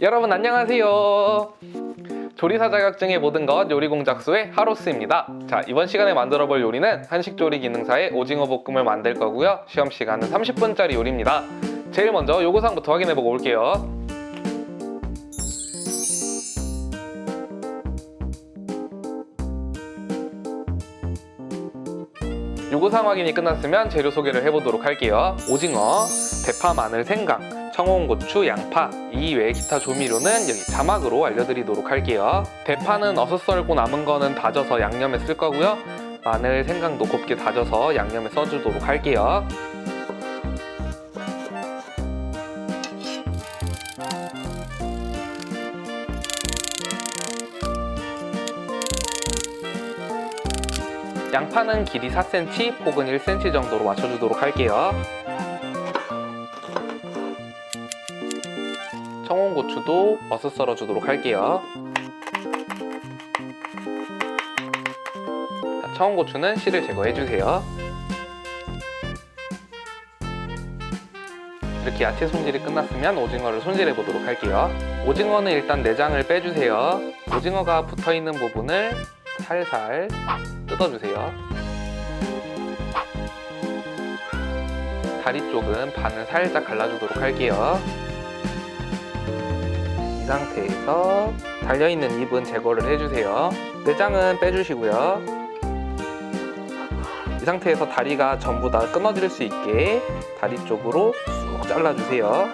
여러분 안녕하세요. 조리사 자격증의 모든 것 요리공작소의 하로스입니다. 자 이번 시간에 만들어 볼 요리는 한식조리 기능사의 오징어 볶음을 만들 거고요. 시험 시간은 30분짜리 요리입니다. 제일 먼저 요구사항부터 확인해 보고 올게요. 요구사항 확인이 끝났으면 재료 소개를 해보도록 할게요. 오징어, 대파, 마늘, 생강, 청홍고추, 양파 이 외에 기타 조미료는 여기 자막으로 알려드리도록 할게요. 대파는 어슷 썰고 남은 거는 다져서 양념에 쓸 거고요. 마늘, 생강도 곱게 다져서 양념에 써주도록 할게요. 양파는 길이 4cm, 폭은 1cm 정도로 맞춰주도록 할게요. 고추도 어슷 썰어 주도록 할게요. 자, 청홍고추는 씨를 제거해 주세요. 이렇게 야채 손질이 끝났으면 오징어를 손질해 보도록 할게요. 오징어는 일단 내장을 빼주세요. 오징어가 붙어 있는 부분을 살살 뜯어주세요. 다리 쪽은 반을 살짝 갈라주도록 할게요. 이 상태에서 달려있는 잎은 제거를 해주세요. 내장은 빼주시고요. 이 상태에서 다리가 전부 다 끊어질 수 있게 다리 쪽으로 쑥 잘라주세요.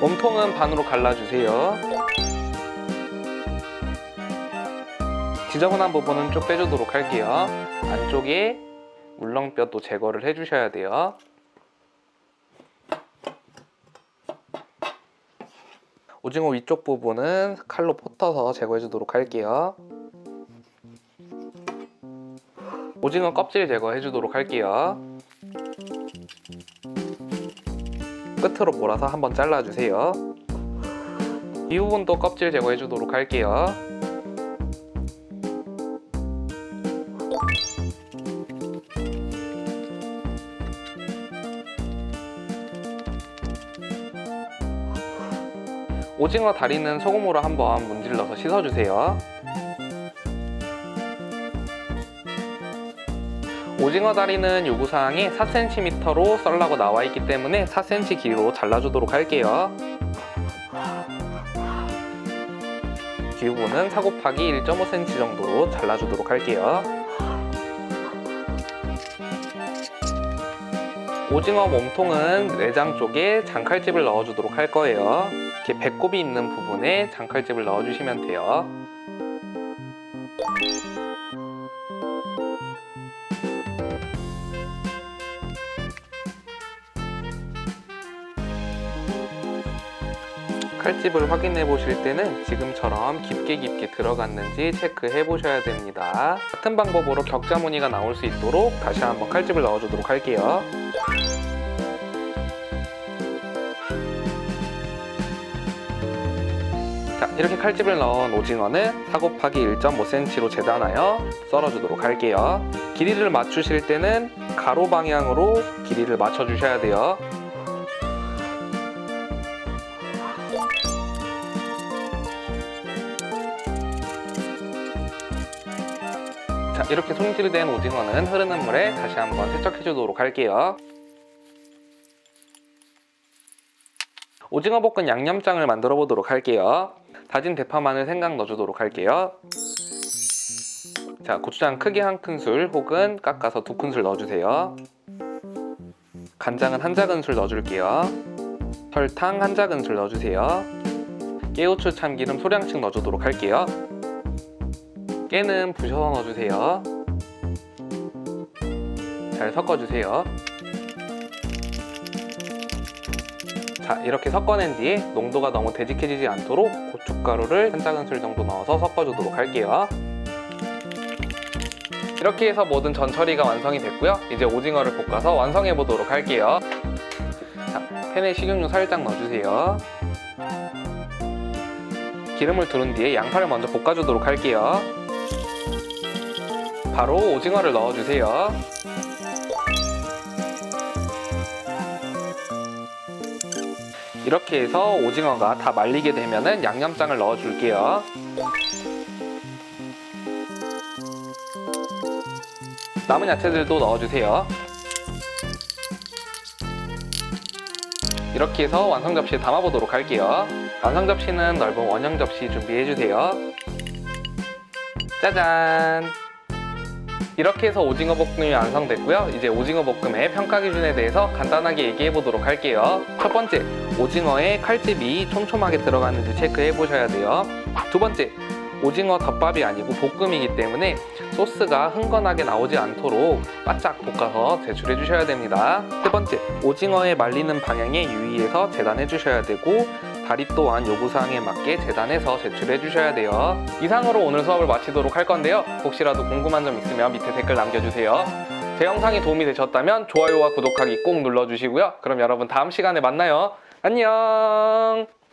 몸통은 반으로 갈라주세요. 지저분한 부분은 쭉 빼주도록 할게요. 안쪽에 물렁뼈도 제거를 해주셔야 돼요. 오징어 위쪽 부분은 칼로 포터서 제거해 주도록 할게요. 오징어 껍질 제거해 주도록 할게요. 끝으로 몰아서 한번 잘라주세요. 이 부분도 껍질 제거해 주도록 할게요. 오징어 다리는 소금으로 한번 문질러서 씻어주세요. 오징어 다리는 요구사항이 4cm로 썰라고 나와 있기 때문에 4cm 길이로 잘라주도록 할게요. 뒷부분은 4 곱하기 1.5cm 정도로 잘라주도록 할게요. 오징어 몸통은 내장 쪽에 장칼집을 넣어주도록 할 거예요. 이렇게 배꼽이 있는 부분에 장칼집을 넣어주시면 돼요. 칼집을 확인해 보실 때는 지금처럼 깊게 깊게 들어갔는지 체크해 보셔야 됩니다. 같은 방법으로 격자 무늬가 나올 수 있도록 다시 한번 칼집을 넣어 주도록 할게요. 이렇게 칼집을 넣은 오징어는 4 곱하기 1.5cm로 재단하여 썰어주도록 할게요. 길이를 맞추실 때는 가로 방향으로 길이를 맞춰주셔야 돼요. 자, 이렇게 손질된 오징어는 흐르는 물에 다시 한번 세척해 주도록 할게요. 오징어 볶은 양념장을 만들어 보도록 할게요. 다진 대파, 마늘, 생강 넣어주도록 할게요. 자, 고추장 크게 한 큰술 혹은 깎아서 두 큰술 넣어주세요. 간장은 한 작은술 넣어줄게요. 설탕 한 작은술 넣어주세요. 깨우추 참기름 소량씩 넣어주도록 할게요. 깨는 부셔서 넣어주세요. 잘 섞어주세요. 자, 이렇게 섞어낸 뒤에 농도가 너무 되직해지지 않도록 고춧가루를 한 작은술 정도 넣어서 섞어주도록 할게요. 이렇게 해서 모든 전 처리가 완성이 됐고요. 이제 오징어를 볶아서 완성해 보도록 할게요. 자, 팬에 식용유 살짝 넣어주세요. 기름을 두른 뒤에 양파를 먼저 볶아주도록 할게요. 바로 오징어를 넣어주세요. 이렇게 해서 오징어가 다 말리게 되면은 양념장을 넣어줄게요. 남은 야채들도 넣어주세요. 이렇게 해서 완성 접시에 담아보도록 할게요. 완성 접시는 넓은 원형 접시 준비해주세요. 짜잔! 이렇게 해서 오징어 볶음이 완성됐고요. 이제 오징어 볶음의 평가 기준에 대해서 간단하게 얘기해 보도록 할게요. 첫 번째, 오징어에 칼집이 촘촘하게 들어가는지 체크해 보셔야 돼요. 두 번째, 오징어 덮밥이 아니고 볶음이기 때문에 소스가 흥건하게 나오지 않도록 바짝 볶아서 제출해 주셔야 됩니다. 세 번째, 오징어의 말리는 방향에 유의해서 재단해 주셔야 되고 다리 또한 요구사항에 맞게 재단해서 제출해 주셔야 돼요. 이상으로 오늘 수업을 마치도록 할 건데요. 혹시라도 궁금한 점 있으면 밑에 댓글 남겨주세요. 제 영상이 도움이 되셨다면 좋아요와 구독하기 꼭 눌러주시고요. 그럼 여러분 다음 시간에 만나요. 안녕!